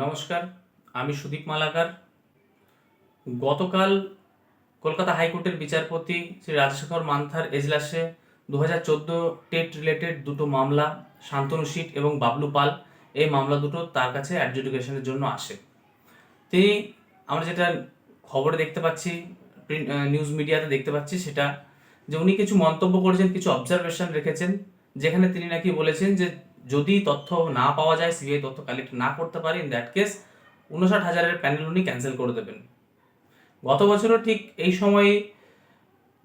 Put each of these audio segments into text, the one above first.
নমস্কার, আমি সুদীপ মালাকার। গতকাল কলকাতা হাইকোর্টের বিচারপতি শ্রী রাজশেখর মান্থার এজলাসে দু হাজার চোদ্দ টেট রিলেটেড দুটো মামলা, শান্তনু সিট এবং বাবলু পাল, এই মামলা দুটো তার কাছে অ্যাডজুডিকেশনের জন্য আসে। তিনি আমরা যেটা খবরে দেখতে পাচ্ছি প্রিন্ট নিউজ মিডিয়াতে দেখতে পাচ্ছি সেটা যে উনি কিছু মন্তব্য করেছেন, কিছু অবজারভেশন রেখেছেন, যেখানে তিনি নাকি বলেছেন যে যদি তথ্য না পাওয়া যায় সিবিআই তথ্য কালেক্ট না করতে পারে ইন দ্যাট কেস উনষাট হাজারের প্যানেল উনি ক্যান্সেল করে দেবেন। গত বছরও ঠিক এই সময়ে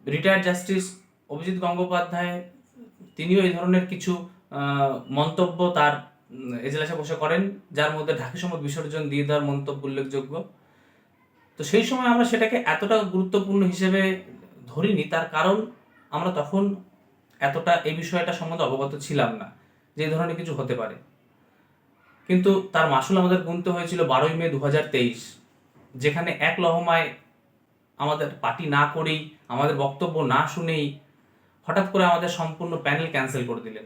রিটায়ার্ড জাস্টিস অভিজিৎ গঙ্গোপাধ্যায়, তিনিও এই ধরনের কিছু মন্তব্য তার এজলাসে বসে করেন, যার মধ্যে ঢাকি সম্মত বিসর্জন দিয়ে দেওয়ার মন্তব্য উল্লেখযোগ্য। তো সেই সময় আমরা সেটাকে এতটা গুরুত্বপূর্ণ হিসেবে ধরিনি, তার কারণ আমরা তখন এতটা এই বিষয়টা সম্বন্ধে অবগত ছিলাম না। যে ধরনের কিছু হতে পারে। কিন্তু তার মাসুল আমাদের গুনতে হয়েছিল বারোই মে দু হাজার তেইশ, যেখানে এক লহমায় আমাদের পার্টি না করেই, আমাদের বক্তব্য না শুনেই হঠাৎ করে আমাদের সম্পূর্ণ প্যানেল ক্যান্সেল করে দিলেন।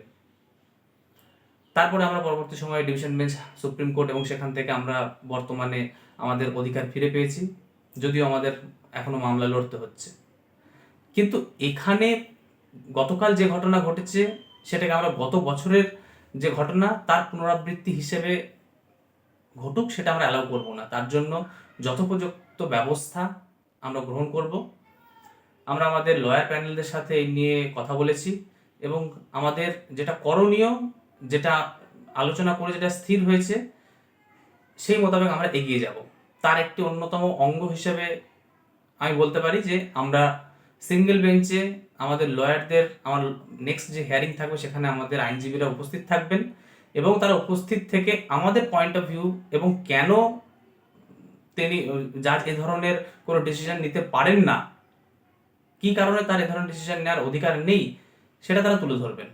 তারপরে আমরা পরবর্তী সময়ে ডিভিশন বেঞ্চ, সুপ্রিম কোর্ট এবং সেখান থেকে আমরা বর্তমানে আমাদের অধিকার ফিরে পেয়েছি, যদিও আমাদের এখনও মামলা লড়তে হচ্ছে। কিন্তু এখানে গতকাল যে ঘটনা ঘটেছে সেটাকে আমরা গত বছরের যে ঘটনা, তার পুনরাবৃত্তি হিসেবে ঘটুক, সেটা আমরা অ্যালাউ করব না। তার জন্য যথোপযুক্ত ব্যবস্থা আমরা গ্রহণ করব। আমরা আমাদের লয়ার প্যানেলদের সাথে এই নিয়ে কথা বলেছি এবং আমাদের যেটা করণীয়, যেটা আলোচনা করে যেটা স্থির হয়েছে, সেই মোতাবেক আমরা এগিয়ে যাব। তার একটি অন্যতম অঙ্গ হিসেবে আমি বলতে পারি যে আমরা সিঙ্গেল বেঞ্চে আমাদের লয়ারদের, আমার নেক্সট যে হিয়ারিং থাকবে সেখানে আমাদের আইনজীবীরা উপস্থিত থাকবেন এবং তারা উপস্থিত থেকে আমাদের পয়েন্ট অফ ভিউ এবং কেন তিনি, যার এ ধরনের কোনো ডিসিশন নিতে পারেন না, কি কারণে তার এ ধরনের ডিসিশন নেওয়ার অধিকার নেই, সেটা তারা তুলে ধরবেন।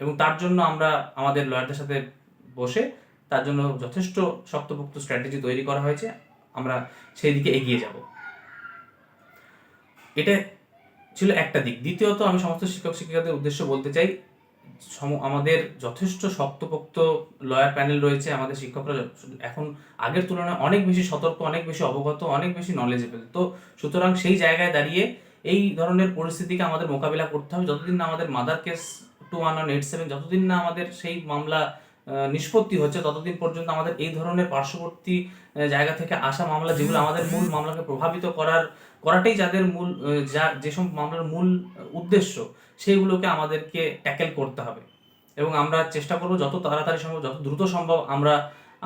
এবং তার জন্য আমরা আমাদের লয়ারদের সাথে বসে তার জন্য যথেষ্ট শক্তপোক্ত স্ট্র্যাটেজি তৈরি করা হয়েছে, আমরা সেই দিকে এগিয়ে যাব। এটা ছিল একটা দিক। দ্বিতীয়ত, আমি সমস্ত শিক্ষক শিক্ষিকাদের উদ্দেশ্য বলতে চাই, সম- আমাদের যথেষ্ট শক্তপোক্ত লয়ার প্যানেল রয়েছে, আমাদের শিক্ষকরা এখন আগের তুলনায় অনেক বেশি সতর্ক, অনেক বেশি অবগত, অনেক বেশি নলেজেবল তো সুতরাং সেই জায়গায় দাঁড়িয়ে এই ধরনের পরিস্থিতিকে আমাদের মোকাবিলা করতে হবে। যতদিন না আমাদের mother case two one one eight seven যতদিন না আমাদের সেই মামলা নিষ্পত্তি হচ্ছে। ততদিন পর্যন্ত আমাদের এই ধরনের পার্শ্ববর্তী জায়গা থেকে আসা মামলা যেগুলো আমাদের মূল মামলাকে প্রভাবিত করার করাটাই যাদের মূল যা যেসব মামলার মূল উদ্দেশ্য সেইগুলোকে আমাদেরকে ট্যাকেল করতে হবে। এবং আমরা চেষ্টা করব যত তাড়াতাড়ি সম্ভব যত দ্রুত সম্ভব আমরা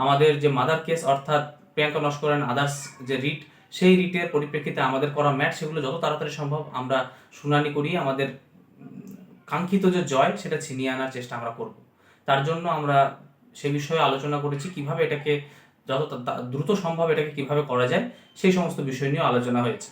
আমাদের যে মাদার কেস অর্থাৎ প্রিয়াঙ্কা নস্কর অ্যান্ড আদার্স যে রিট সেই রিটের পরিপ্রেক্ষিতে আমাদের করা ম্যাট সেগুলো যত তাড়াতাড়ি সম্ভব আমরা শুনানি করি আমাদের কাঙ্ক্ষিত যে জয় সেটা ছিনিয়ে আনার চেষ্টা আমরা করব। তার জন্য আমরা সে বিষয়ে আলোচনা করেছি, কীভাবে এটাকে যত দ্রুত সম্ভব এটাকে কীভাবে করা যায়, সেই সমস্ত বিষয় নিয়ে আলোচনা হয়েছে।